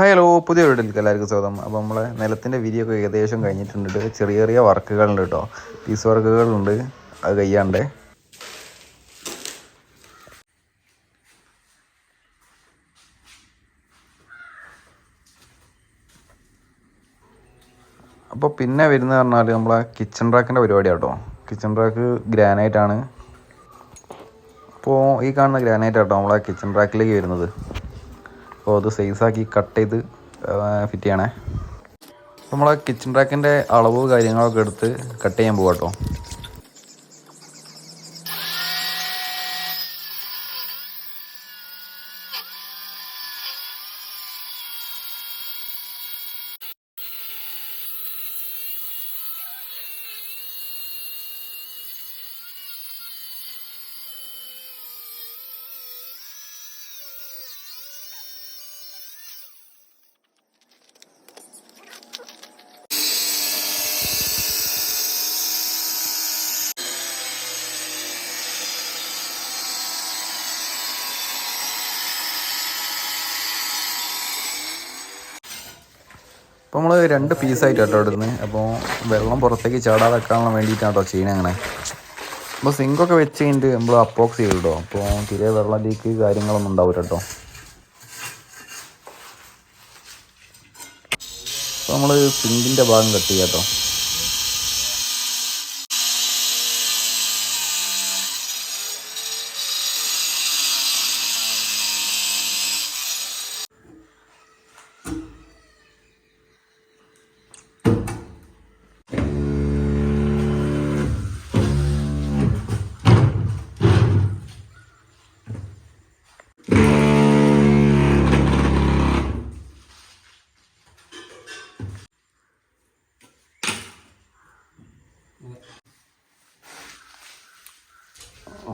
Hello പുതിയ വീട്ടിലേക്ക് എല്ലാവർക്കും സ്വാഗതം. അപ്പോൾ നമ്മളെ നിലത്തിന്റെ വിരിയൊക്കെ ഏകദേശം കഴിഞ്ഞിട്ടുണ്ട്. ചെറിയ ചെറിയ വർക്കുകളുണ്ട് കേട്ടോ. പീസ് വർക്കുകളുണ്ട് അത് കഴിയാണ്ട് അപ്പോൾ പിന്നെ വരുന്നത് പറഞ്ഞാൽ നമ്മളെ കിച്ചൺ റാക്കിന്റെ പരിപാടിയാണ് കേട്ടോ. കിച്ചൺ റാക്ക് ഗ്രാനൈറ്റ് ആണ്. അപ്പോൾ ഈ കാണുന്ന ഗ്രാനൈറ്റ് ആട്ടോ നമ്മളെ കിച്ചൺ റാക്കിലേക്ക് വരുന്നത്. അപ്പോൾ അത് സൈസാക്കി കട്ട് ചെയ്ത് ഫിറ്റ് ചെയ്യണേ. നമ്മളെ കിച്ചൺ റാക്കിന്റെ അളവ് കാര്യങ്ങളൊക്കെ എടുത്ത് കട്ട് ചെയ്യാൻ പോകാം കേട്ടോ അപ്പോൾ നമ്മൾ രണ്ട് പീസായിട്ട് കേട്ടോ ഇടുന്നത് അപ്പോൾ വെള്ളം പുറത്തേക്ക് ചാടാതെ വെക്കാനുള്ള വേണ്ടിയിട്ടാണ് കേട്ടോ ചെയ്യുന്നത് അങ്ങനെ അപ്പോൾ സിങ്കൊക്കെ വെച്ച് കഴിഞ്ഞിട്ട് നമ്മൾ അപ്പോക്സ് ചെയ്തു കേട്ടോ അപ്പോൾ തീരെ വെള്ളം ലീക്ക് കാര്യങ്ങളൊന്നും ഉണ്ടാവില്ല കേട്ടോ അപ്പോൾ നമ്മൾ സിങ്കിന്റെ ഭാഗം കട്ട് ചെയ്യാം കേട്ടോ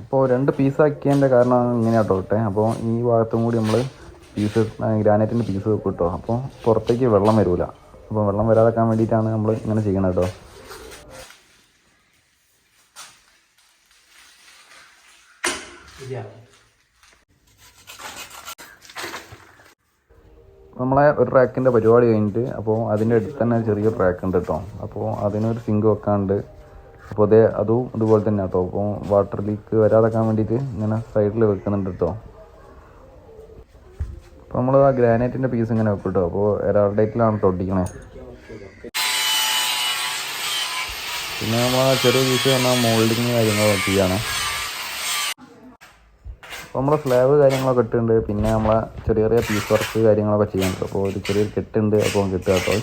അപ്പോൾ രണ്ട് പീസാക്കിയതിന്റെ കാരണം ഇങ്ങനെ കേട്ടോ അപ്പോൾ ഈ ഭാഗത്തും കൂടി നമ്മൾ പീസ് ഗ്രാനൈറ്റിന്റെ പീസ് വെക്കും കേട്ടോ. അപ്പോൾ പുറത്തേക്ക് വെള്ളം വരില്ല അപ്പോൾ വെള്ളം വരാതെക്കാൻ വേണ്ടിയിട്ടാണ് നമ്മൾ ഇങ്ങനെ ചെയ്യണത് കേട്ടോ. നമ്മളെ ഒരു റാക്കിന്റെ പരിപാടി കഴിഞ്ഞിട്ട് അപ്പോൾ അതിന്റെ അടുത്ത് തന്നെ ചെറിയ റാക്ക് ഉണ്ട് കേട്ടോ. അപ്പോൾ അതിനൊരു സിങ്ക് വെക്കാണ്ട് അപ്പോൾ അതേ അതും അതുപോലെ തന്നെ കേട്ടോ. അപ്പോൾ വാട്ടർ ലീക്ക് വരാതെക്കാൻ വേണ്ടിയിട്ട് ഇങ്ങനെ സൈഡിൽ വെക്കുന്നുണ്ട് കേട്ടോ. അപ്പോൾ നമ്മൾ ആ ഗ്രാനൈറ്റിന്റെ പീസ് ഇങ്ങനെ വെക്കും കേട്ടോ. അപ്പോൾ എറാൾഡേറ്റിലാണ് കേട്ടോ ഒട്ടിക്കണേ. പിന്നെ നമ്മൾ ആ ചെറിയ പീസ് പറഞ്ഞാൽ മോൾഡിങ് കാര്യങ്ങളൊക്കെ ചെയ്യാണ്. അപ്പോൾ നമ്മളെ സ്ലാബ് കാര്യങ്ങളൊക്കെ ഇട്ടുണ്ട് പിന്നെ നമ്മളെ ചെറിയ ചെറിയ പീസ് വർക്ക് കാര്യങ്ങളൊക്കെ ചെയ്യാനുണ്ട് അപ്പോൾ ഒരു ചെറിയൊരു കെട്ടുണ്ട്. അപ്പോൾ കിട്ടുക കേട്ടോ.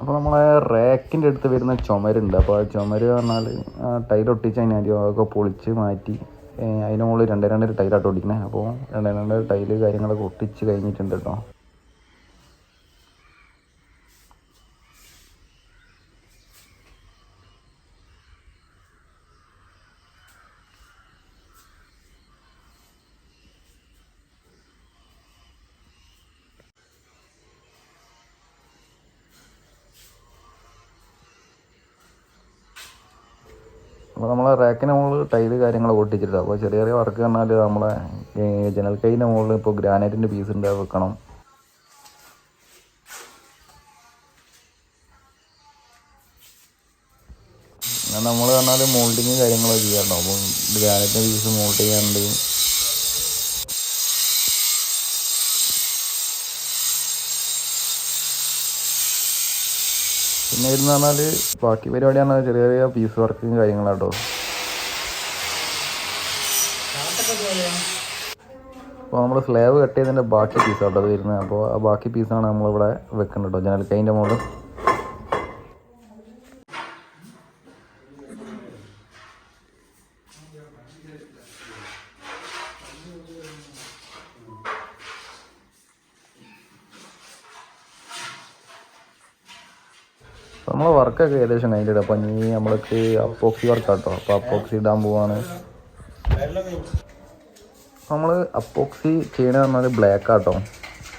അപ്പോൾ നമ്മളെ റാക്കിന്റെ അടുത്ത് വരുന്ന ചുമരുണ്ട്. അപ്പോൾ ആ ചുമര് പറഞ്ഞാൽ ഒട്ടിച്ച് കഴിഞ്ഞാൽ അതൊക്കെ പൊളിച്ച് മാറ്റി അതിന് മുകളിൽ രണ്ട് രണ്ടര ടൈലായിട്ട് ഒട്ടിക്കുന്നത് അപ്പോൾ രണ്ട് രണ്ടര ടൈൽ കാര്യങ്ങളൊക്കെ ഒട്ടിച്ച് കഴിഞ്ഞിട്ടുണ്ട് കേട്ടോ അപ്പോൾ നമ്മളെ റാക്കിന് മുകളിൽ ടൈൽ കാര്യങ്ങളൊക്കെ ഒട്ടിച്ചിട്ടുണ്ട്. അപ്പോൾ ചെറിയ ചെറിയ വർക്ക് പറഞ്ഞാൽ നമ്മളെ ഈ ജനൽ കൈന്റെ മുകളിൽ ഇപ്പോൾ ഗ്രാനൈറ്റിന്റെ പീസ് ഉണ്ട് വെക്കണം. നമ്മൾ പറഞ്ഞാൽ മോൾഡിങ് കാര്യങ്ങളൊക്കെ ചെയ്യാറുണ്ടോ. അപ്പം ഗ്രാനൈറ്റിന്റെ പീസ് മോൾഡ് ചെയ്യാറുണ്ട്. പിന്നെ ഇതെന്ന് പറഞ്ഞാൽ ബാക്കി പരിപാടിയാണ് ചെറിയ ചെറിയ പീസ് വർക്കും കാര്യങ്ങളാട്ടോ. അപ്പോൾ നമ്മൾ സ്ലാബ് കട്ട് ചെയ്തതിന്റെ ബാക്കി പീസ് അത് വരുന്നത്. അപ്പോൾ ആ ബാക്കി പീസാണ് നമ്മളിവിടെ വെക്കുന്നത് കേട്ടോ ജനൽ കൈന്റെ മുകളിൽ അപ്പോൾ നമ്മളെ വർക്കൊക്കെ ഏകദേശം കഴിഞ്ഞിട്ട് അപ്പോൾ ഇനി നമ്മൾക്ക് അപ്പോക്സി വർക്കാട്ടോ അപ്പോൾ അപ്പോക്സി ഇടാൻ പോവാണ്. നമ്മൾ അപ്പോക്സി ചെയ്യണത് പറഞ്ഞാൽ ബ്ലാക്ക് ആട്ടോ.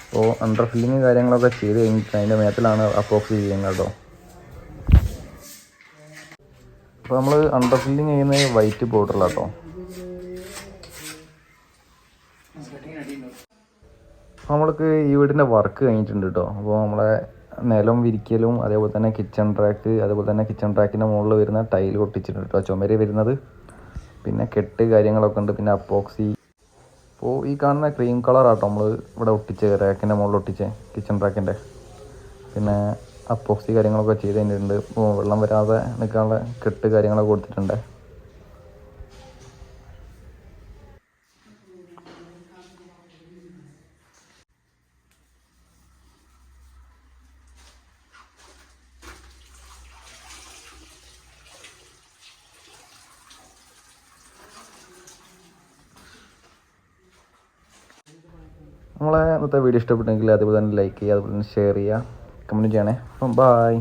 അപ്പോൾ അണ്ടർ ഫില്ലിങ് കാര്യങ്ങളൊക്കെ ചെയ്ത് കഴിഞ്ഞിട്ട് അതിന്റെ മേത്തിലാണ് അപ്പോക്സി ചെയ്യുന്നത് കേട്ടോ. അപ്പോൾ നമ്മൾ അണ്ടർ ഫില്ലിങ് ചെയ്യുന്നത് വൈറ്റ് പൗഡറിലാട്ടോ നമ്മൾക്ക് ഈ വീടിന്റെ വർക്ക് കഴിഞ്ഞിട്ടുണ്ട് കേട്ടോ. അപ്പോൾ നമ്മളെ നിലം വിരിക്കലും അതേപോലെ തന്നെ കിച്ചൺ ട്രാക്ക് അതേപോലെ തന്നെ കിച്ചൺ ട്രാക്കിന്റെ മുകളിൽ വരുന്ന ടൈൽ ഒട്ടിച്ചിട്ടുണ്ട് കേട്ടോ ചുമര് വരുന്നത്. പിന്നെ കെട്ട് കാര്യങ്ങളൊക്കെ ഉണ്ട്. പിന്നെ അപ്പോക്സി അപ്പോൾ ഈ കാണുന്ന ക്രീം കളറാട്ടോ നമ്മൾ ഇവിടെ ഒട്ടിച്ച് റാക്കിന്റെ മുകളിൽ ഒട്ടിച്ച് കിച്ചൺ ട്രാക്കിന്റെ പിന്നെ അപ്പോക്സി കാര്യങ്ങളൊക്കെ ചെയ്ത് കഴിഞ്ഞിട്ടുണ്ട്. വെള്ളം വരാതെ നിൽക്കാനുള്ള കെട്ട് കാര്യങ്ങളൊക്കെ കൊടുത്തിട്ടുണ്ട്. നമ്മളെ ഇന്നത്തെ വീഡിയോ ഇഷ്ടപ്പെട്ടെങ്കിൽ അതുപോലെ തന്നെ ലൈക്ക് ചെയ്യുക അതുപോലെ തന്നെ ഷെയർ ചെയ്യുക. കമന്റ് ചെയ്യണേ. അപ്പം ബായ്